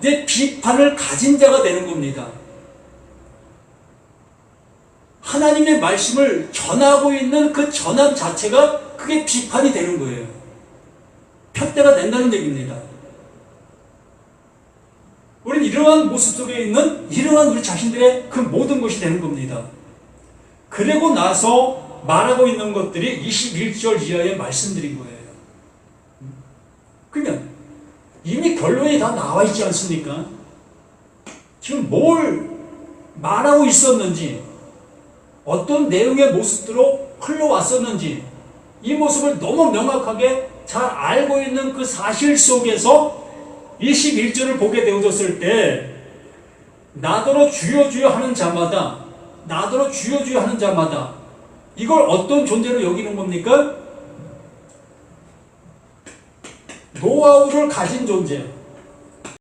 내 비판을 가진 자가 되는 겁니다. 하나님의 말씀을 전하고 있는 그 전함 자체가 그게 비판이 되는 거예요. 편대가 된다는 얘기입니다. 우리는 이러한 모습 속에 있는 이러한 우리 자신들의 그 모든 것이 되는 겁니다. 그리고 나서 말하고 있는 것들이 21절 이하의 말씀들인 거예요. 그러면 이미 결론이 다 나와 있지 않습니까? 지금 뭘 말하고 있었는지, 어떤 내용의 모습으로 흘러왔었는지, 이 모습을 너무 명확하게 잘 알고 있는 그 사실 속에서 21절을 보게 되어졌을 때, 나더러 주여 주여 하는 자마다, 나더러 주여 주여 하는 자마다, 이걸 어떤 존재로 여기는 겁니까? 노하우를 가진 존재.